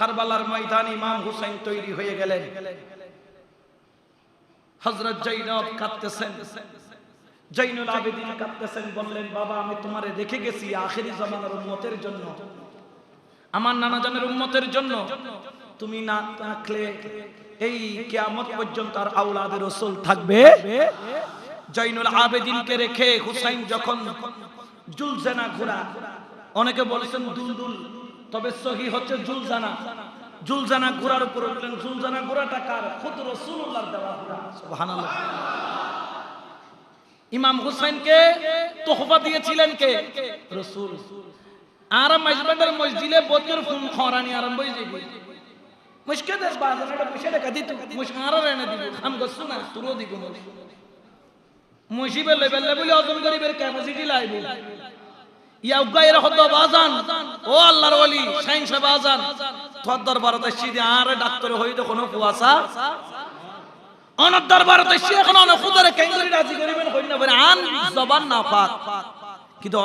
কারবালার ময়দান ইমাম হুসাইন তৈরি হয়ে গেলেন। হযরত জৈনব কাঁদতেছেন। জৈনুল আবেদিন কাঁদতেছেন, বললেন, বাবা, আমি তোমারে গেছি আখেরি উম্মতের জন্য। আমার উম্মতের জন্য। তুমি না থাকলে এই কিয়ামত পর্যন্ত আর আওলাদের রসুল থাকবে? জৈনুল আবেদিনকে রেখে হুসাইন যখন জুলজানা ঘোরা অনেকে বলেছেন, দুলদুল তবে সহি হচ্ছে জুলজানা। জুলজানা ঘোরার উপর উঠলেন। জুলজানা ঘোরাটা কার? খুদ রসুল্লাহর দেওয়া সুবহানাল্লাহ। ইমাম হুসাইনকে তোহফা দিয়েছিলেন কে? রসুল। আর মজবান্ডার মসজিদে বদর ফুল খরানি আরম্ভ হয়ে যাবে। মুশকে দেশ বাজারে পয়সা টাকা দিত। মুশকার রেনে দিব। আম গছু না তুরো দিব মুশিবে লেভেল লেভেল অজন গরিবের ক্যাপাসিটি লাইব। না না কিন্তু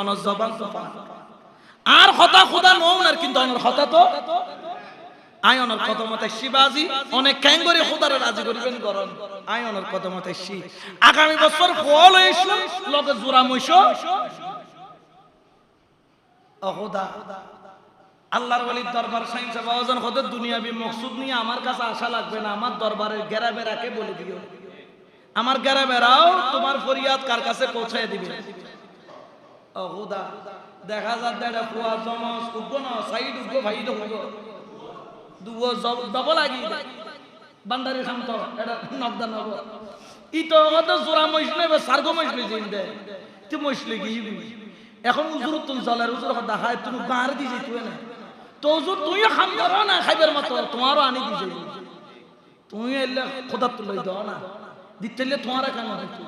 আর হতা খুদা নৌনার কিন্তু অনর তো আই অনর কত মতে শিবাজি অনেক ক্যাঙ্গরি খুদারে রাজি করিবেন গরম। আই অনর কত মতে শি আগামী বছর ফল হইছিল লগে জোড়া অহুদা। আল্লাহর ওলির দরবার সাইন সাহেব হতে দুনিয়াবি মকসুদ নিয়ে আমার কাছে আসা লাগবে না, আমার দরবারের গেরা বেড়াকে বলে দিও। আমার গেরা বেড়াও তোমার ফরিয়াদ কার কাছে পৌঁছায় দিবে? অহুদা, দেখা যাচ্ছে এটা কুয়া জমস উগ্র না, সাইড উগ্র ভাই উগ্র দুও ডবল লাগি। বান্দারি খাম তো, এটা নবদা নব ই তো জোড়া মইসলে বা সার্গ মইসলে জিন দে। তুই মইসলে গিয়ে এখন উজুর তুন চলার উজুর কথা হায়, তুমি গাঁর দিছি তুই না। তো উজুর তুই খাম করো না, খাইবার মতো, তোমারও আনি দিছে তুমি এলে খোদা তুলে দাও না। দিতে তোমার কেন হইতো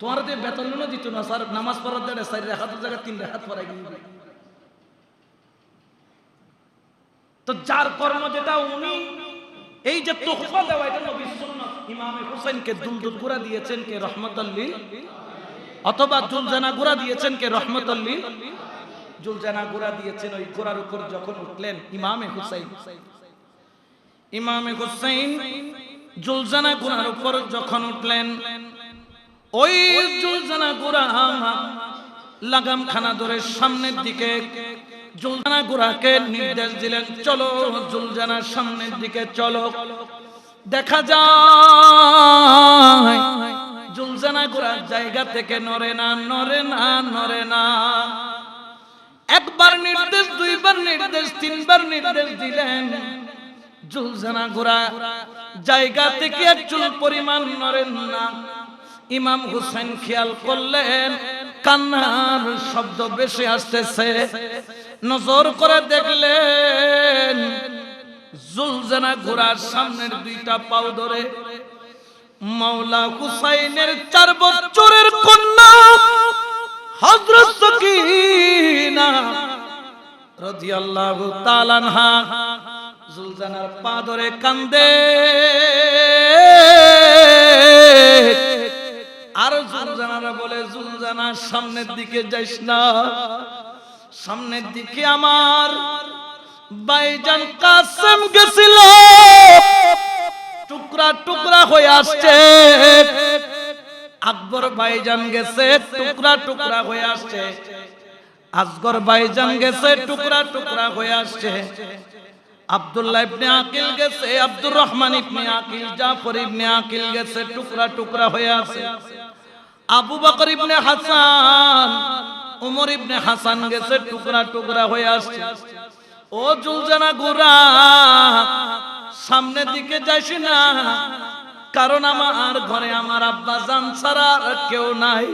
তোমার দিয়ে বেতন না দিত না, স্যার, নামাজ পড়ার দেড়ে চার রেখাতের জায়গায় তিন রেখাত পড়াই গিয়ে তো যার কর্ম যেটা, উনি এই যে তোহফা দেওয়া, এটা নবী সুন্নাত। ইমামে হোসেনকে দুলদুল গুড়া দিয়েছেন, কে রহমতুল্লি অথবা জুলজানা গুড়া দিয়েছেন কে রহমতুল্লি জুলজানা গুড়া দিয়েছেন ওই গোড়ার উপর যখন উঠলেন ইমামে হুসাইন। ইমামে হুসাইন জুলজানা গুড়ার উপর যখন উঠলেন, ওই জুলজানা গুড়া লাগাম খানা ধরে সামনের দিকে জুলজানা গুড়াকে নির্দেশ দিলেন, চলো জুলজানার সামনের দিকে চলো। দেখা যায় জুলজানা গুড়ার জায়গা থেকে নরে না নরে না নরে না। একবার নির্দেশ, দুইবার নির্দেশ, তিনবার নির্দেশ দিলেন। জুলজানা গুড়া জায়গা থেকে চুল পরিমাণ নরেন না। ইমাম হুসেন খেয়াল করলেন, কান্নার শব্দ বেশি আসতেছে। নজর করে দেখলেন, জুলজানা ঘোড়ার সামনের দুইটা পাও ধরে মাওলা হুসাইনের চার বছরের কন্যা হযরত সকিনা রাদিয়াল্লাহু তাআলা আনহা জুলজানার পা কান্দে। আর বলে, জুলজানা, সামনের দিকে যাইস না। সামনের দিকে আমার বাইজান কাসেম গেছিল। হয়ে আসছে। আকবর ভাইজান গেছে, টুকরা টুকরা হয়ে আসছে। আসগর ভাইজান গেছে, টুকরা টুকরা হয়ে আসছে। আব্দুল্লাহ ইবনে আকিল গেছে, আব্দুর রহমান ইবনে আকিল, জাফর ইবনে গেছে, টুকরা টুকরা হয়ে আছে আবু বকর ইবনে হাসান, উমর ইবনে হাসান গেছে, টুকরা টুকরা হয়ে আসছে। ও জুলজানা গুরা, সামনের দিকে যাইস না কারণ আমার ঘরে আমার আব্বা জান ছাড়া কেউ নাই।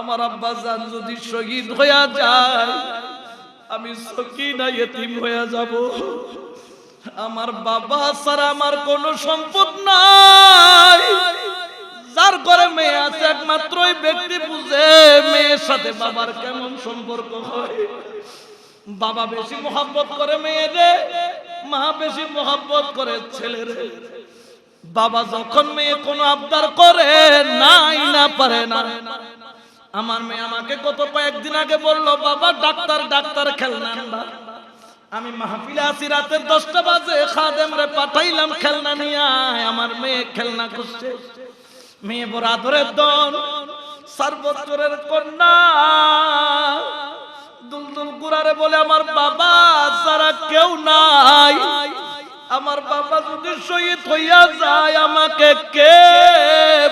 আমার আব্বা জান যদি শহীদ হইয়া যায়, আমি সকিনা ইতিম হয়ে যাব। আমার বাবা ছাড়া আমার কোনো সম্পদ নাই। যার ঘরে মেয়ে আছে একমাত্র ওই ব্যক্তি বুঝে মেয়ের সাথে বাবার কেমন সম্পর্ক হয়। বাবা বেশি মোহাব্বত করে মেয়েরে, মা বেশি মোহাব্বত করে ছেলেরে। বাবা যখন মেয়ে কোনো আবদার করে, নাই না পারে না। আমার মেয়ে আমাকে গত কয়েকদিন আগে বলল, বাবা, ডাক্তার ডাক্তার, খেলনা আমি মাহফিলে আছি রাতের দশটা বাজে খাদেম রে পাঠাইলাম, খেলনা নিয়ে। আমার মেয়ে খেলনা করছে মেয়ে বড় আদরের দল, চার বছরের কন্যা। দুলদুল গুড়ারে বলে, আমার বাবা সারা কেউ নাই আমার বাবা যদি শহীদ হইয়া যায় আমাকে কে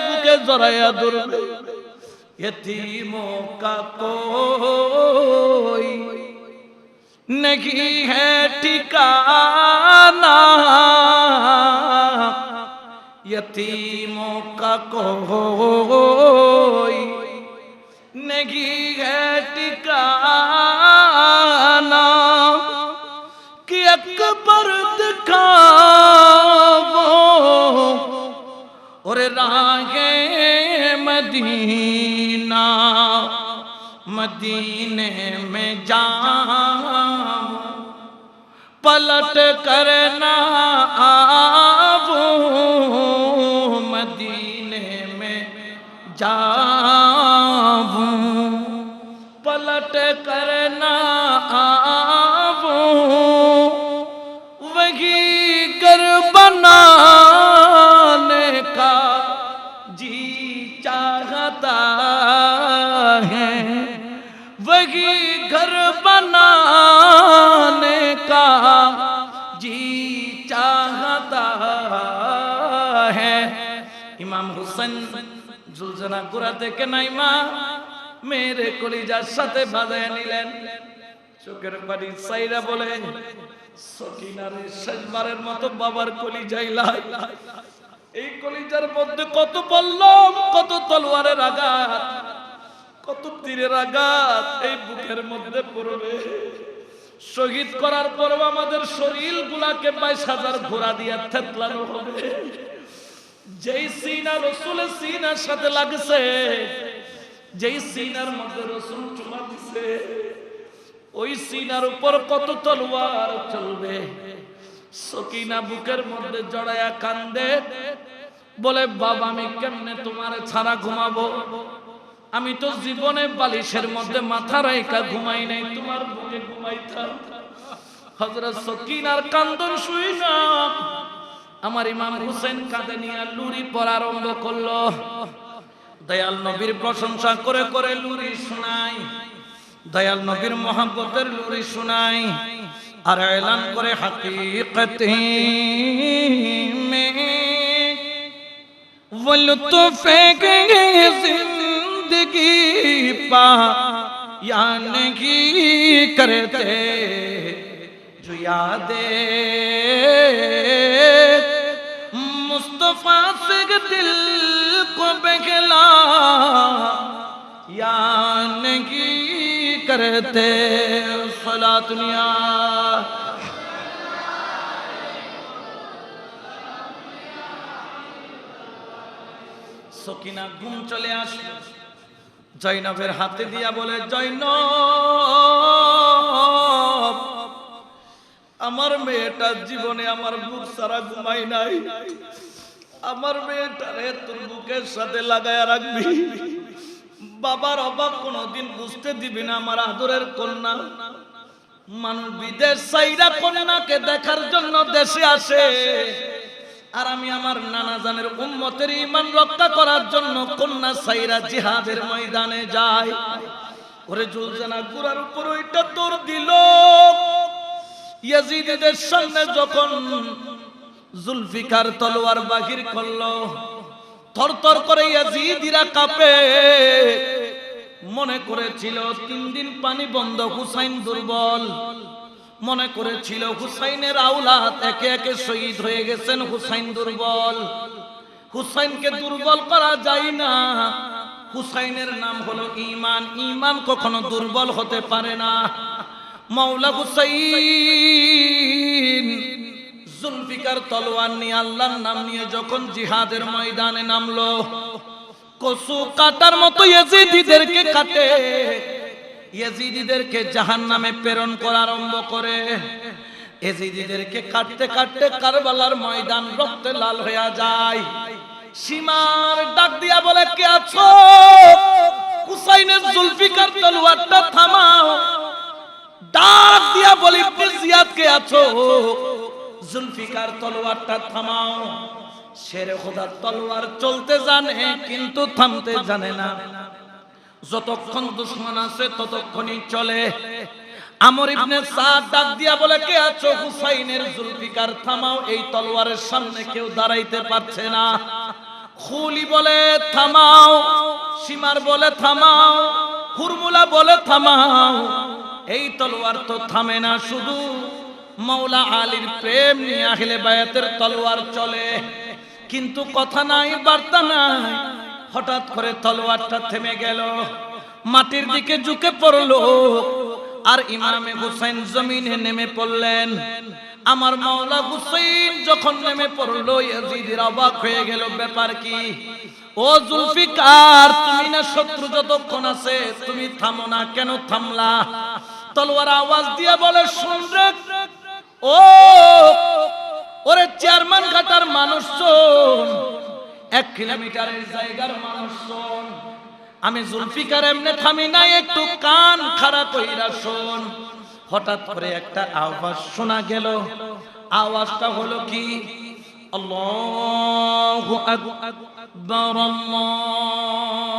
বুকে জড়াইয়া ধরবে यतीमों का कोई नहीं है ठिकाना यतीमों का कोई नहीं है ठिकाना रागे मदीना मदीने में जा पलट करना হুসেন জুলজানা গুড়া থেকে নাইমা মেরে কলিজার সাথে বাজায় নিলেন। চোখের পানি সাইরা বলে, সকিনারে শেষবারের মতো বাবার লাই। এই কলিজার মধ্যে কত বললাম, কত তলোয়ারের আঘাত, কত তীরের আঘাত এই বুকের মধ্যে পড়বে। শহীদ করার পর আমাদের শরীর গুলাকে বাইশ হাজার ঘোড়া দিয়া থেতলানো হবে। যেই সিনা রসুলের সিনার সাথে লাগছে, যেই সিনার মধ্যে রসুল চুমা দিছে, ওই সিনার উপর কত তলোয়ার চলবে? সকিনা বুকের মধ্যে জড়ায়া কান্দে, বলে, বাবা, আমি কেমনে তোমার ছাড়া ঘুমাবো? আমি তো জীবনে বালিশের মধ্যে মাথা রাইকা ঘুমাই নাই, তোমার বুকে ঘুমাইতাম। হজরত সকিনার কান্দন শুই না। আমার ইমাম হুসেন কাঁদে নিয়ে লুরি পড়া আরম্ভ করলো দয়াল নবীর প্রশংসা করে করে লুরি শোনাই দয়াল নবীর মোহাম্মতের লুরি শোনাই আর এলান করে হাকিকত মে वो लुत्फ जिंदगी पा या नहीं करते जो यादें मुस्तफा से दिल को बहला या नहीं करते फला दुनिया সকিনা ঘুম চলে আসলো জৈনবের হাতে দিয়া বলে জৈন আমার মেয়েটা জীবনে আমার বুক সারা ঘুমাই নাই আমার মেয়েটারে তোর বুকের সাথে লাগায়া রাখবি। বাবার অভাব কোনোদিন বুঝতে দিবি না আমার আদরের কন্যা। মানুষ বিদেশ সাইরা কন্যাকে দেখার জন্য দেশে আসে। আর আমি আমার নানা জানের উম্মতের ইমান রক্ষা করার জন্য কন্যা সাইরা জিহাদের ময়দানে যাই। ওরে জুলজানা গুড়ার উপর ওইটা তোর দিল। ইয়াজিদের সামনে যখন জুলফিকার তলোয়ার বাহির করল। থর থর করে ইয়াজিদিরা কাঁপে। মনে করেছিল তিন দিন পানি বন্ধ, হুসাইন দুর্বল। মনে করেছিল হুসাইনের আউলাদ একে একে শহীদ হয়ে গেছেন হুসাইন দুর্বল। হুসাইনকে দুর্বল করা যায় না। হুসাইনের নাম হলো ইমান। ইমান কখনো দুর্বল হতে পারে না। মাওলা হুসাইন জুলফিকার তলোয়ার নিয়ে আল্লাহর নাম নিয়ে যখন জিহাদের ময়দানে নামলো, কসু কাটার মতো ইয়েজিদিদেরকে কাটে। ইয়েজিদিদেরকে জাহান নামে প্রেরণ করা আরম্ভ করে। এজিদিদেরকে কাটতে কাটতে কারবালার ময়দান রক্তে লাল হয়ে যায়। সীমার ডাক দিয়া বলে, কে আছো? হুসাইনের জুলফিকার তলোয়ারটা থামাও। ডাক দিয়া বলি, ইবনে কে আছো? জুলফিকার তলোয়ারটা থামাও। শেরে খোদার তলোয়ার চলতে জানে, কিন্তু থামতে জানে না। যতক্ষণ দুশ্মন আছে, ততক্ষণই চলে। আমর ইবনে সাদ ডাক দিয়া বলে, কে আছো হুসাইনের জুলফিকার? থামাও, এই তলোয়ারের সামনে কেউ দাঁড়াইতে পারছে না। খুলি বলে, থামাও। সীমার বলে, থামাও। হুরমুলা বলে, থামাও। এই তলোয়ার তো থামে না শুধু। মৌলা আলীর প্রেম নিয়ে আহলে বায়াতের তলোয়ার চলে। কিন্তু কথা নাই, বার্তা নাই। হঠাৎ করে তলোয়ারটা থেমে গেল। মাটির দিকে ঝুঁকে পড়ল। আর ইমামে হুসাইন জমিনে নেমে পড়লেন। আমার মাওলা হুসাইন যখন নেমে পড়ল, ইয়াজিদের অবাক হয়ে গেল, ব্যাপার কি? ও জুলফিকার, তুমি না শত্রু যতক্ষণ আছে, তুমি থামো না, কেন থামলা? তলোয়ার আওয়াজ দিয়ে বলে, শুন রে ও, ওরে চেয়ারম্যান খাতার মানুষ এক কিলোমিটারের জায়গার মানুষ আমি জুলফিকার এমনি থামি নাই, একটু কান খাড়া কইরা শোন। হঠাৎ করে একটা আওয়াজ শোনা গেল। আওয়াজটা হলো কি? আল্লাহু আকবার, আল্লাহু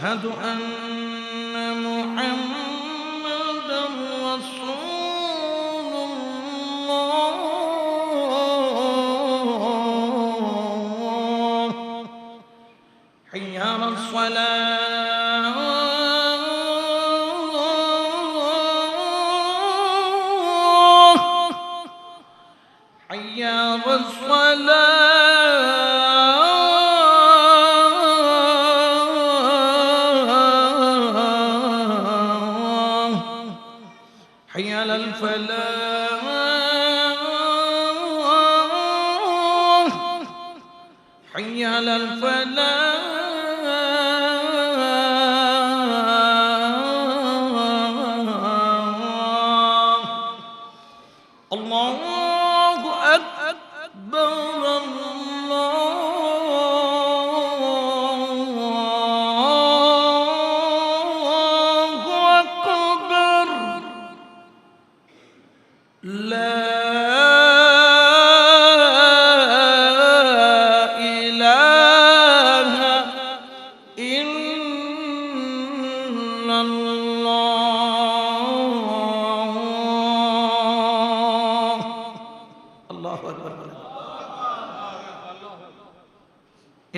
أشهد أن حي على الفلاح.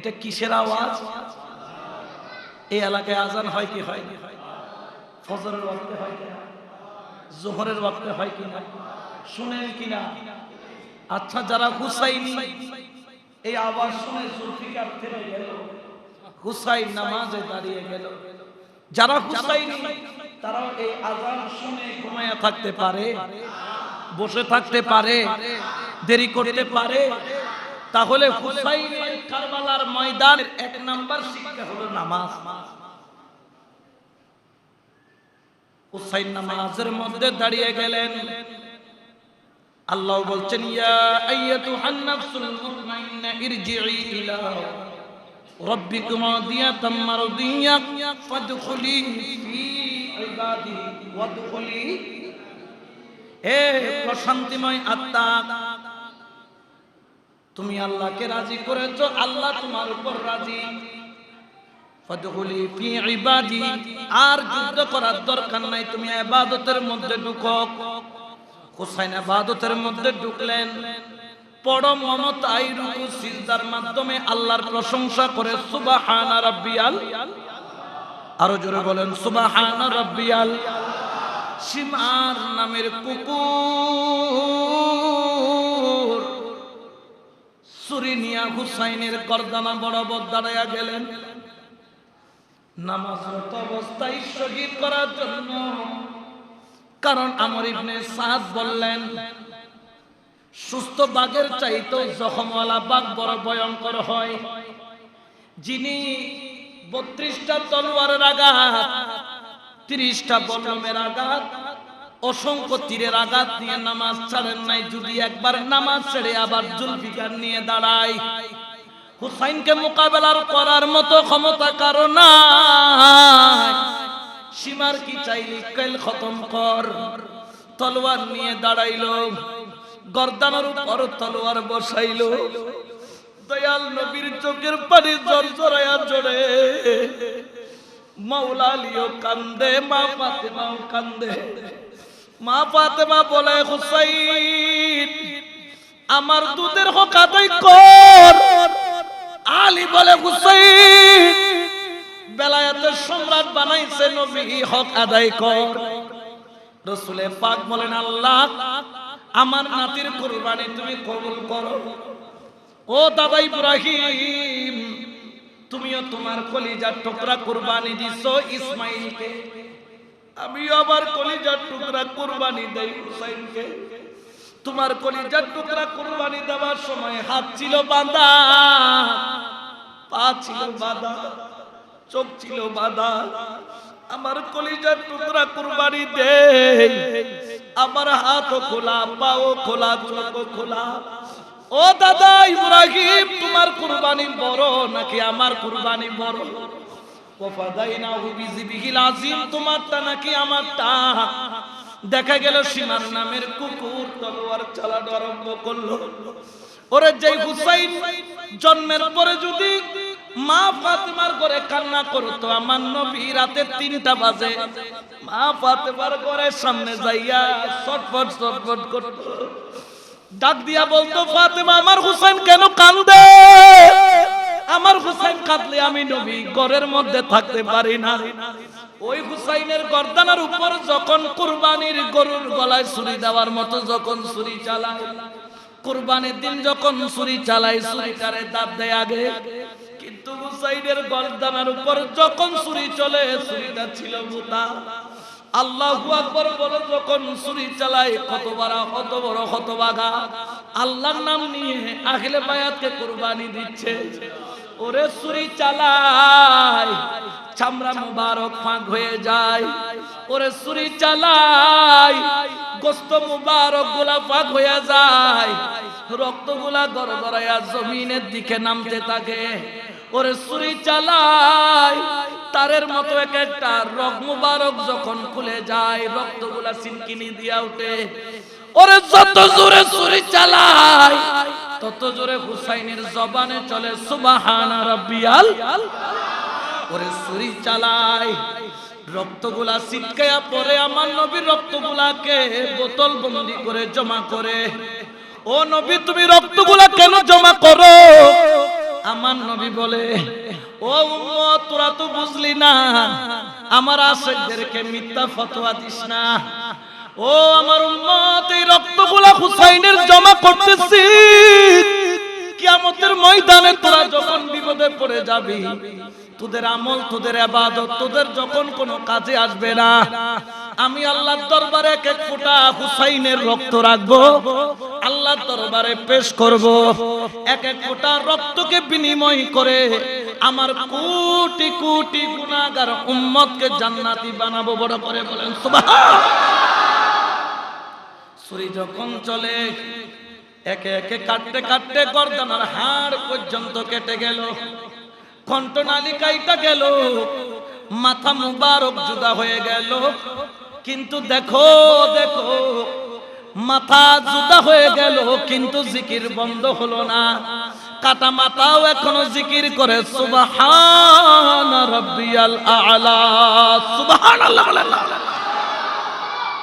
এটা কিসের আওয়াজ? এই এলাকায় আজান হয় কি হয় ফজরের ওয়াক্তে হয় কিনা জোহরের ওয়াক্তে হয় কিনা শুনেন কিনা আচ্ছা যারা হুসাইনি, এই আওয়াজ শুনে জুলফিকার থেমে গেল, হুসাইন নামাজে দাঁড়িয়ে গেল। যারা হুসাইনি, তারাও এই আজান শুনে ঘুমায়া থাকতে পারে, বসে থাকতে পারে, দেরি করতে পারে তাহলে হুসাইনের কারবালার ময়দানের এক নাম্বার শিক্ষা হলো নামাজ। হুসাইন নামাজের মধ্যে দাঁড়িয়ে গেলেন। আল্লাহ বলছেন প্রশান্তিময় আত্মা তুমি আল্লাহকে রাজি করেছ, আল্লাহ তোমার উপর রাজি। আর যুদ্ধ করার দরকার নাই, তুমি ইবাদতের মধ্যে ঢুকো। হুসাইন ইবাদতের মধ্যে ঢুকলেন। পরম মমতাই রুকু মাধ্যমে আল্লাহর প্রশংসা করে, সুবহানা রাব্বিয়াল। আরও জোরে বলেন, সুবহানা রাব্বিয়াল। নামের কুকুর। সুরিনিয়া হুসাইনের গর্দানা বরাবর দাঁড়াইয়া গেলেন। নামাজরত অবস্থায় শহীদ করার জন্য। কারণ আমার ইবনে সাদ বললেন, সুস্থ বাঘের চাইতো জখমওয়ালা বাঘ বড় ভয়ঙ্কর হয়। যিনি বত্রিশটা তলোয়ারের আঘাত, তিরিশটা বলমের আঘাত অসংখ্য তীরের আঘাত নিয়ে নামাজ ছাড়েন নাই। যদি একবার নামাজ ছেড়ে আবার জুলফিকার নিয়ে দাঁড়ায়, হুসাইনকে মোকাবেলার করার মতো ক্ষমতা কারও নাই। সীমার কি চাইলি? কেল খতম কর। তলোয়ার নিয়ে দাঁড়াইলো, গর্দানের উপর তলোয়ার বসাইলো। দয়াল নবীর চোখের পানি জর জরায়া জড়ে মাওলা আলীও কান্দে, মা ফাতেমাও কান্দে। মা ফাতেমা বলে, হুসাইন, আমার দুধের হক আদায় কর। আলী বলে, হুসাইন, বেলায়েতের সম্রাট বানাইছে নবী, হক আদায় কর। রসুলে পাক বলেন, আল্লাহ, আমার নাতির কুরবানি তুমি কবুল করো। ও দাদা ইব্রাহিম তুমিও তোমার কলিজার টুকরা কুরবানি দিছো ইসমাইলকে। আমিও আবার কলিজার টুকরা কুরবানি দেই হুসাইনকে। তোমার কলিজার টুকরা কুরবানি দেওয়ার সময় হাত ছিল বাঁধা, পা ছিল বাঁধা, চোখ ছিল বাঁধা। আমার কলিজার টুকরা কুরবানি দে আমার হাতও খোলা, পাও খোলা, চোখও খোলা। ও দাদা ইব্রাহিম, তোমার কুরবানি বড় নাকি আমার কুরবানি বড়? তোমারটা নাকি আমারটা? দেখা গেল সীমার নামের কুকুর তলোয়ার চালানো আরম্ভ করল। ওরে যেই হুসাইন, জন্মের পরে যদি মা ফাতেমার করে কান্না করতো, আমার নবী রাতে তিনটা বাজে। মা ফাতেমার করে সামনে যাইয়া ছটফট ছটফট করতো। ডাক দিয়া বলতো, ফাতেমা, আমার হুসাইন কেন কান্দে? আমার হুসাইন কাঁদলে আমি নবী, ঘরের মধ্যে থাকতে পারি না। ওই হুসাইনের গর্দানার উপর যখন কুরবানির গরুর গলায় ছুরি দেওয়ার মতো যখন ছুরি চালায়, কুরবানির দিন যখন ছুরি চালায়, ছুরিটারে দাঁত দেয় আগে। কিন্তু হুসাইনের গর্দানার উপর যখন ছুরি চলে, ছুরিটা ছিল মুতা আল্লাহু আকবার বলে যখন ছুরি চালায় কত বড় কত বড় কত বাগা আল্লাহর নাম নিয়ে আখলে বায়াতকে কুরবানি দিচ্ছে। ওরে ছুরি চালায়, চামড়া মুবারক ফাঁক হয়ে যায়। ওরে ছুরি চালায়, গোস্ত মুবারকগুলা ফাঁক হয়ে যায়। রক্তগুলা গড়গড়াইয়া জমিনের দিকে নামতে থাকে। ওরে ছুরি চালায় তারের মতো এক একটা রক মুবারক যখন খুলে যায়, রক্তগুলা সিনকিনি দিয়া উঠে। ওরে যত জোরে ছুরি চালায়, তত জোরে হুসাইনের জবানে চলে, সুবাহানা রাব্বিয়াল। ওরে ছুরি চালায়, রক্তগুলা ছিটকায়া পরে আমার নবীর রক্তগুলাকে বোতল বন্দি করে জমা করে। ও নবী, তুমি রক্তগুলা কেন জমা করো? আমার নবী বলে, ও তোরা তো বুঝলি না, আমার আশেকদেরকে মিথ্যা ফতোয়া দিস না। ও আমার উম্মত, এই রক্তগুলা হুসাইনের জমা করতেছি কিয়ামতের ময়দানে তোরা যখন বিপদে পড়ে যাবি, তোদের আমল, তোদের আবাদত, তোদের যখন কোনো কাজে আসবে না, আমি আল্লাহর দরবারে এক এক ফোঁটা হুসাইনের রক্ত রাখব, আল্লাহর দরবারে পেশ করব। এক এক ফোঁটা রক্তকে বিনিময় করে আমার কোটি কোটি গুনাহগার উম্মতকে জান্নাতি বানাবো, বড় করে বলেন সুবহান ছুরি যখন চলে একে একে কাটতে কাটতে গর্দানার হাড় পর্যন্ত কেটে গেল। কণ্ঠনালী কাইটা গেল। মাথা মুবারক জুদা হয়ে গেল। কিন্তু দেখো দেখো, মাথা জুদা হয়ে গেল, কিন্তু জিকির বন্ধ হলো না। কাটা মাথাও এখনও জিকির করে, সুবহান রাব্বিয়াল আ'লা, সুবহানাল্লাহ বলেন না